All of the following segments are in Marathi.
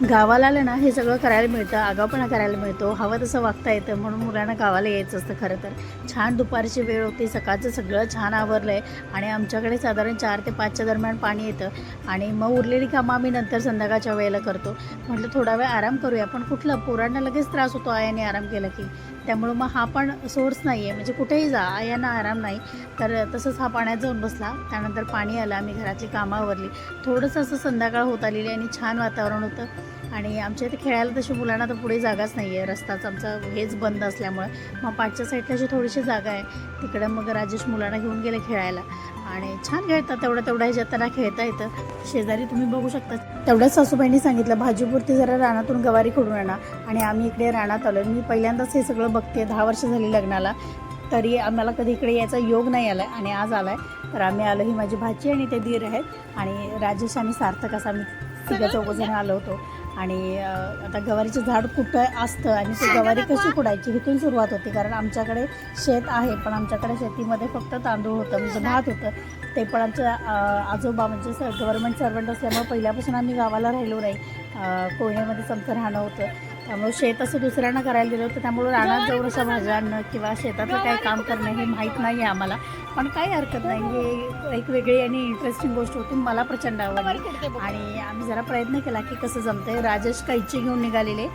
गावाला आलं ना हे सगळं करायला मिळतं आगावपणा करायला मिळतो हवं तसं वागता येतं म्हणून मुलांना गावाला यायचं असतं खरं तर. छान दुपारची वेळ होती सकाळचं सगळं छान आवरलं आहे आणि आमच्याकडे साधारण चार ते पाचच्या दरम्यान पाणी येतं आणि मग उरलेली कामं आम्ही नंतर संध्याकाळच्या वेळेला करतो. म्हटलं थोडा वेळ आराम करूया पण कुठलं पोरांना लगेच त्रास होतो आयाने आराम केला की. त्यामुळं मग हा पण सोर्स नाही आहे म्हणजे कुठेही जा आयांना आराम नाही. तर तसंच हा पाण्यात जाऊन बसला त्यानंतर पाणी आलं आम्ही घरातली कामं आवरली. थोडंसं असं संध्याकाळ होत आलेली आणि छान वातावरण होतं. आणि आमच्या इथे खेळायला तशी मुलांना तर पुढे जागाच नाही आहे रस्ताच आमचा हेच बंद असल्यामुळे. मग पाठच्या साईडला अशी थोडीशी जागा आहे. तिकडं मग राजेश मुलांना घेऊन गेले खेळायला. आणि छान खेळतात. तेवढं तेवढ्या ह्याच्यात त्यांना खेळता येतं. शेजारी तुम्ही बघू शकता. तेवढ्याच सासूबाईंनी सांगितलं भाजीपुरती जरा रानातून गवारी खोडून आणा. आणि आम्ही इकडे रानात आलो मी पहिल्यांदाच हे सगळं बघते. दहा वर्ष झाली लग्नाला. तरी आम्हाला कधी इकडे यायचा योग नाही आला आणि आज आला आहे तर आम्ही आलो ही माझी भाची आणि ते दीर आहेत. आणि राजेश आणि सार्थक असा आम्ही तिघं चौघजण आलो होतो. आणि आता गवारीचं झाड कुठं असतं आणि ती गवारी कशी कुडायची इथून सुरुवात होती. कारण आमच्याकडे शेत आहे पण आमच्याकडे शेतीमध्ये फक्त तांदूळ होतं म्हणजे भात होतं. ते पण आमच्या आजोबा म्हणजे स गव्हर्नमेंट सर्वंट असल्यामुळे पहिल्यापासून आम्ही गावाला राहिलो नाही. अं, कोयण्यामध्येच आमचं राहणं होतं. त्यामुळे शेत असं दुसऱ्यांना करायला दिलं होतं. त्यामुळे रानात जाऊन असं भाज्या आणणं किंवा शेतातलं काही काम करणं हे माहीत नाही आहे आम्हाला. पण काही हरकत नाही. हे एक वेगळी आणि इंटरेस्टिंग गोष्ट होती. मला प्रचंड आवडली. आणि आम्ही जरा प्रयत्न केला की कसं जमतंय. राजेश कैची घेऊन निघालेले.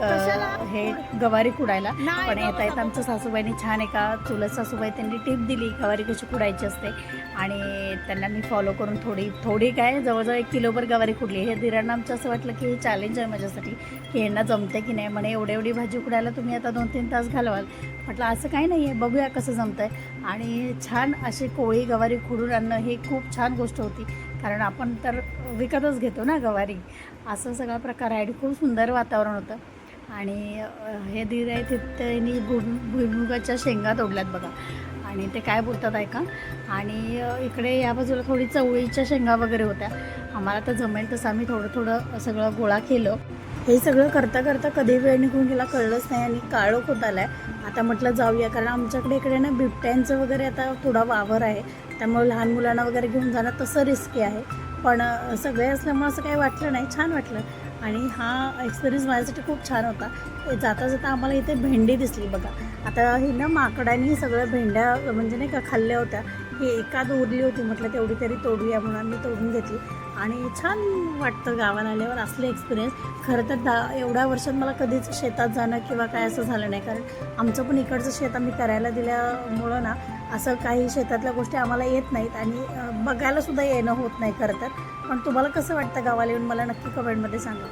हे गवारी कुडायला. पण येता येत आमच्या सासूबाईने छान एका चुलत सासूबाई त्यांनी टिप दिली. गवारी कशी कुडायची असते. आणि त्यांना मी फॉलो करून थोडी थोडी काय जवळजवळ एक किलोभर गवारी कुडली. हे धीरांना आमचं असं वाटलं की हे चॅलेंज आहे माझ्यासाठी की यांना जमते की नाही म्हणे एवढी एवढी भाजी उकडायला तुम्ही आता दोन तीन तास घालवाल. म्हटलं असं काही नाही आहे बघूया कसं जमतंय. आणि छान अशी कोळी गवारी खुडून आणणं ही खूप छान गोष्ट होती. कारण आपण तर विकतच घेतो ना गवारी. असं सगळा प्रकार आहे खूप सुंदर वातावरण होतं. आणि हे दीर आहे तिथे भुई भुईमुगाच्या शेंगा तोडल्यात बघा. आणि ते काय बोलतात ऐका? आणि इकडे या बाजूला थोडी चवळीच्या शेंगा वगैरे होत्या. आम्हाला तर जमेल तसं आम्ही थोडं थोडं सगळं गोळा केलं. हे सगळं करता करता कधी वेळ निघून गेला कळलंच नाही आणि काळोख होत आला आहे आता म्हटलं जाऊया कारण आमच्याकडे इकडे ना बिबट्यांचं वगैरे आता थोडा वावर आहे. त्यामुळे लहान मुलांना वगैरे घेऊन जाणं तसं रिस्की आहे. पण सगळे असल्यामुळे असं काही वाटलं नाही. छान वाटलं. आणि हा एक्सपिरियन्स माझ्यासाठी खूप छान होता. जाता जाता आम्हाला इथे भेंडी दिसली बघा. आता ही ना माकडांनी सगळ्या भेंड्या म्हणजे नाही का खाल्ल्या होत्या. ही एकाद उरली होती म्हटलं तेवढी तरी तोडूया म्हणून आम्ही तोडून घेतली. आणि छान वाटतं गावाला आल्यावर असले एक्सपिरियन्स खरं तर दा एवढ्या वर्षात मला कधीच शेतात जाणं किंवा काय असं झालं नाही. कारण आमचं पण इकडचं शेत आम्ही करायला दिल्यामुळं ना असं काही शेतातल्या गोष्टी आम्हाला येत नाहीत आणि बघायलासुद्धा येणं होत नाही खरं तर. पण तुम्हाला कसं वाटतं गावाला येऊन? मला नक्की कमेंटमध्ये सांगा.